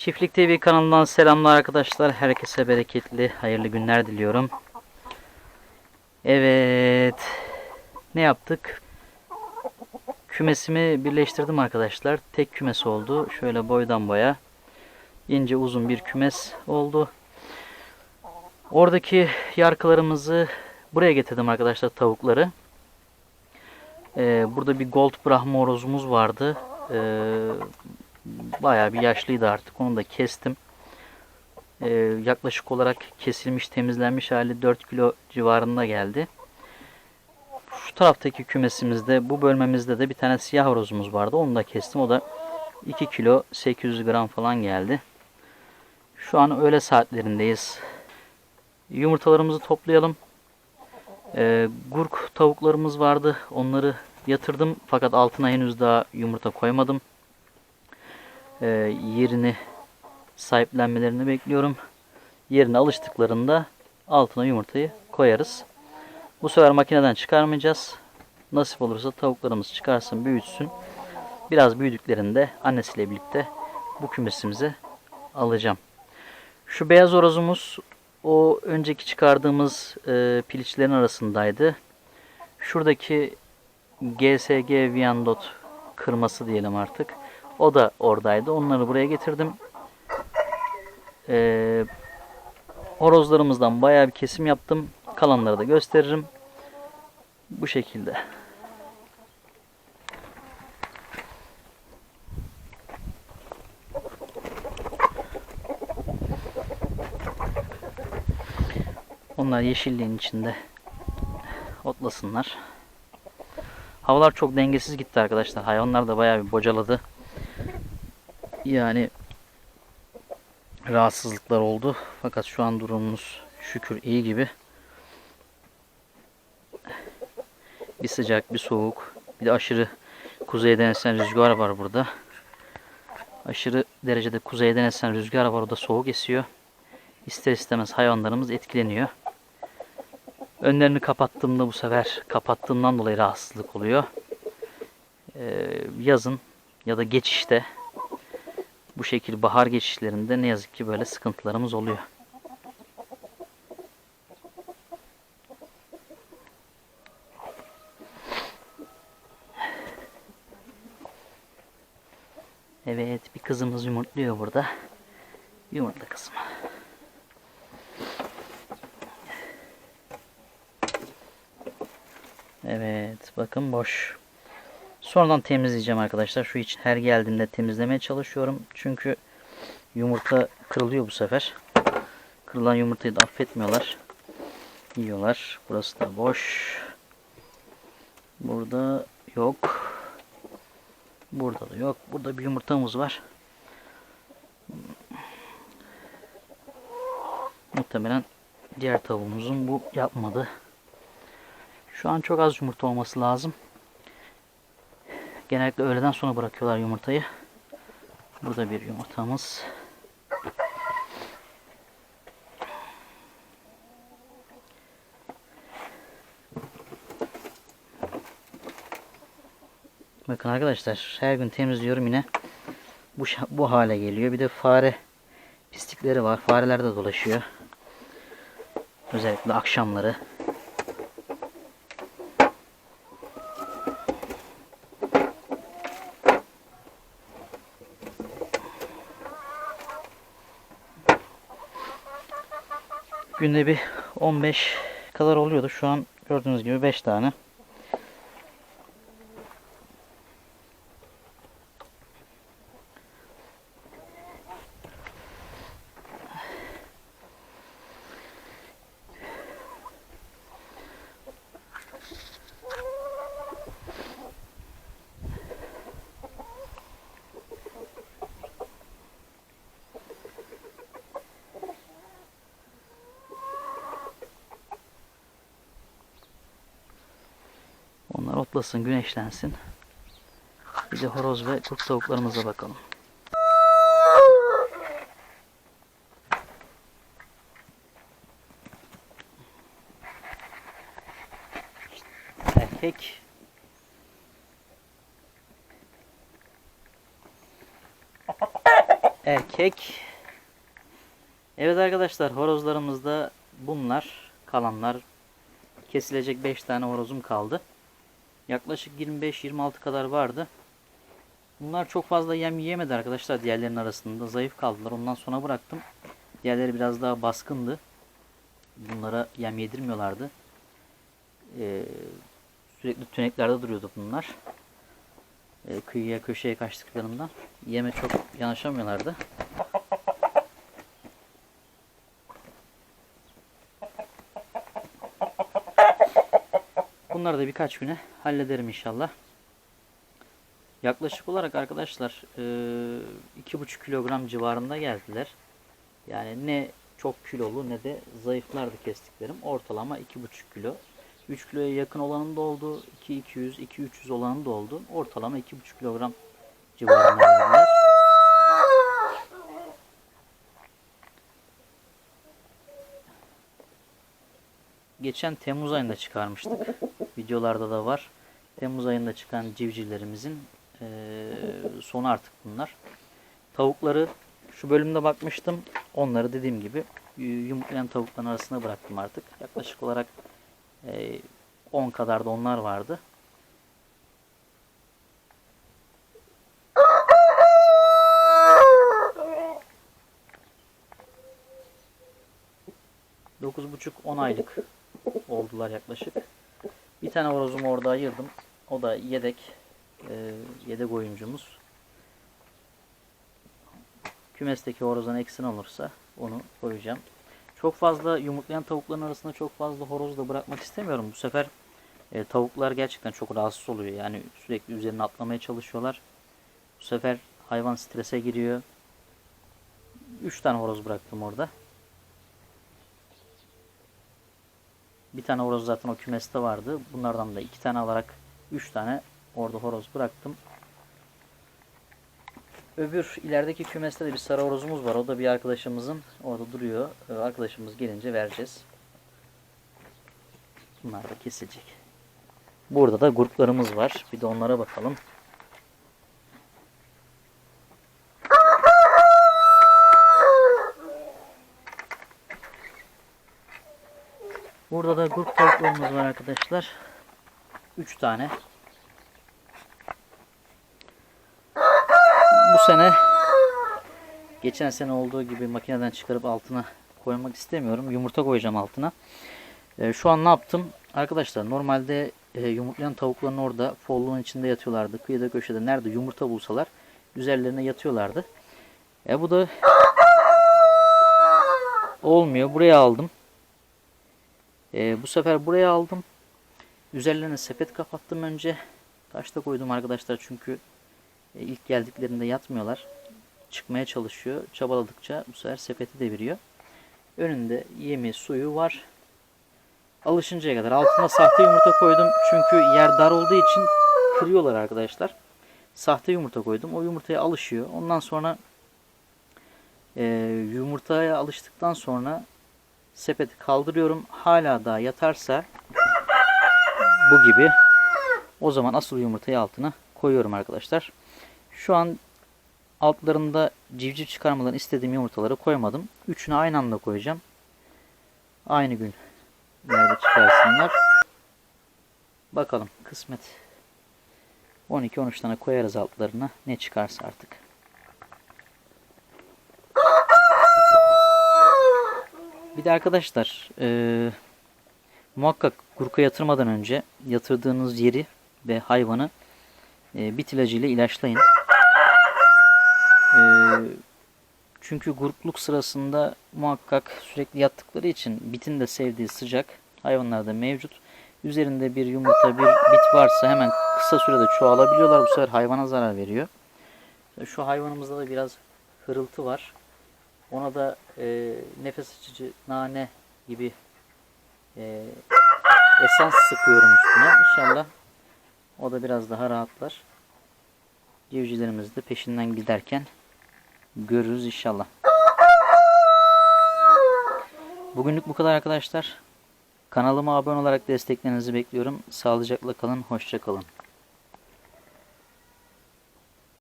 Çiftlik TV kanalından selamlar arkadaşlar. Herkese bereketli, hayırlı günler diliyorum. Evet. Ne yaptık? Kümesimi birleştirdim arkadaşlar. Tek kümes oldu. Şöyle boydan boya. ince uzun bir kümes oldu. Oradaki yarkılarımızı buraya getirdim arkadaşlar tavukları. Ee, burada bir gold brahma horozumuz vardı. Ee, bayağı bir yaşlıydı artık. Onu da kestim. Ee, yaklaşık olarak kesilmiş, temizlenmiş hali 4 kilo civarında geldi. Şu taraftaki kümesimizde, bu bölmemizde de bir tane siyah horozumuz vardı. Onu da kestim. O da 2 kilo 800 gram falan geldi. Şu an öğle saatlerindeyiz. Yumurtalarımızı toplayalım. Ee, gurk tavuklarımız vardı. Onları yatırdım. Fakat altına henüz daha yumurta koymadım. Ee, yerini sahiplenmelerini bekliyorum. Yerine alıştıklarında altına yumurtayı koyarız. Bu sefer makineden çıkarmayacağız. Nasip olursa tavuklarımız çıkarsın, büyütsün. Biraz büyüdüklerinde annesiyle birlikte bu kümesimize alacağım. Şu beyaz horozumuz o önceki çıkardığımız e, piliçlerin arasındaydı. Şuradaki GSG Viandot kırması diyelim artık. O da oradaydı. Onları buraya getirdim. E, horozlarımızdan bayağı bir kesim yaptım. Kalanları da gösteririm. Bu şekilde. Onlar yeşilliğin içinde otlasınlar. Havalar çok dengesiz gitti arkadaşlar. Hayvanlar da bayağı bir bocaladı. Yani rahatsızlıklar oldu. Fakat şu an durumumuz şükür iyi gibi. Bir sıcak, bir soğuk, bir de aşırı kuzeyden esen rüzgar var burada. Aşırı derecede kuzeyden esen rüzgar var. O da soğuk esiyor. İster istemez hayvanlarımız etkileniyor. Önlerini kapattığımda bu sefer kapattığımdan dolayı rahatsızlık oluyor. Ee, yazın ya da geçişte bu şekil bahar geçişlerinde ne yazık ki böyle sıkıntılarımız oluyor. Evet bir kızımız yumurtluyor burada. Yumurtla kızım. Evet bakın boş. Sonradan temizleyeceğim arkadaşlar. Şu için her geldiğimde temizlemeye çalışıyorum. Çünkü yumurta kırılıyor bu sefer. Kırılan yumurtayı da affetmiyorlar. Yiyorlar. Burası da boş. Burada yok. Burada da yok. Burada bir yumurtamız var. Muhtemelen diğer tavuğumuzun bu yapmadı. Şu an çok az yumurta olması lazım. Genellikle öğleden sonra bırakıyorlar yumurtayı. Burada bir yumurtamız. Bakın arkadaşlar her gün temizliyorum yine bu bu hale geliyor. Bir de fare pislikleri var. Fareler de dolaşıyor. Özellikle akşamları. Günde bir 15 kadar oluyordu. Şu an gördüğünüz gibi 5 tane. Onlar otlasın, güneşlensin. Bir de horoz ve kurt tavuklarımıza bakalım. Erkek erkek. Evet arkadaşlar horozlarımızda bunlar kalanlar kesilecek 5 tane horozum kaldı. Yaklaşık 25-26 kadar vardı. Bunlar çok fazla yem yiyemedi arkadaşlar diğerlerinin arasında. Zayıf kaldılar. Ondan sonra bıraktım. Diğerleri biraz daha baskındı. Bunlara yem yedirmiyorlardı. Ee, sürekli tüneklerde duruyordu bunlar. Ee, kıyıya köşeye kaçtıklarından. Yeme çok yanaşamıyorlardı. Bunları da birkaç güne hallederim inşallah. Yaklaşık olarak arkadaşlar e, iki buçuk kilogram civarında geldiler. Yani ne çok kilolu ne de zayıflardı kestiklerim. Ortalama iki buçuk kilo. 3 kiloya yakın olanın da oldu. 2 200 2 300 olanın da oldu. Ortalama 2,5 kilogram civarında geldiler. Geçen Temmuz ayında çıkarmıştık. Videolarda da var. Temmuz ayında çıkan civcivlerimizin eee sonu artık bunlar. Tavukları şu bölümde bakmıştım. Onları dediğim gibi yumurtlayan tavukların arasına bıraktım artık. Yaklaşık olarak eee, 10 kadar da onlar vardı. Dokuz buçuk 10 aylık oldular yaklaşık. Bir tane horozumu orada ayırdım. O da yedek e, yedek oyuncumuz. Kümesteki horozdan eksin olursa onu koyacağım. Çok fazla yumurtlayan tavukların arasında çok fazla horoz da bırakmak istemiyorum. Bu sefer e, tavuklar gerçekten çok rahatsız oluyor. Yani sürekli üzerine atlamaya çalışıyorlar. Bu sefer hayvan strese giriyor. 3 tane horoz bıraktım orada. Bir tane horoz zaten o kümeste vardı. Bunlardan da iki tane alarak 3 tane orada horoz bıraktım. Öbür ilerideki kümeste de bir sarı horozumuz var. O da bir arkadaşımızın orada duruyor. Ee, Arkadaşımız gelince vereceğiz. Bunlar da kesilecek. Burada da gruplarımız var. Bir de onlara bakalım. Burada da grup tavuklarımız var arkadaşlar. 3 tane. Bu sene geçen sene olduğu gibi makineden çıkarıp altına koymak istemiyorum. Yumurta koyacağım altına. Ee, şu an ne yaptım? Arkadaşlar normalde e, yumurtlayan tavukların orada folluğun içinde yatıyorlardı. Kıyıda köşede nerede yumurta bulsalar üzerlerine yatıyorlardı. E bu da olmuyor. Buraya aldım. E, bu sefer buraya aldım. Üzerlerine sepet kapattım önce. Taşta koydum arkadaşlar çünkü e, ilk geldiklerinde yatmıyorlar. Çıkmaya çalışıyor. Çabaladıkça bu sefer sepeti deviriyor. Önünde yemi, suyu var. Alışıncaya kadar. Altına sahte yumurta koydum. Çünkü yer dar olduğu için kırıyorlar arkadaşlar. Sahte yumurta koydum. O yumurtaya alışıyor. Ondan sonra e, yumurtaya alıştıktan sonra sepeti kaldırıyorum. Hala daha yatarsa bu gibi o zaman asıl yumurtayı altına koyuyorum arkadaşlar. Şu an altlarında civciv çıkarmadan istediğim yumurtaları koymadım. Üçünü aynı anda koyacağım. Aynı gün nerede çıkarsınlar. Bakalım kısmet. 12-13 tane koyarız altlarına. Ne çıkarsa artık. Bir de arkadaşlar eee, muhakkak kurka yatırmadan önce yatırdığınız yeri ve hayvanı e, bit ilacı ile ilaçlayın. E, çünkü grupluk sırasında muhakkak sürekli yattıkları için bitin de sevdiği sıcak hayvanlarda mevcut. Üzerinde bir yumurta bir bit varsa hemen kısa sürede çoğalabiliyorlar. Bu sefer hayvana zarar veriyor. Şu hayvanımızda da biraz hırıltı var. Ona da e, nefes açıcı nane gibi e, esans sıkıyorum üstüne. İnşallah o da biraz daha rahatlar. Civcivlerimiz de peşinden giderken görürüz inşallah. Bugünlük bu kadar arkadaşlar. Kanalıma abone olarak desteklerinizi bekliyorum. Sağlıcakla kalın, hoşça kalın.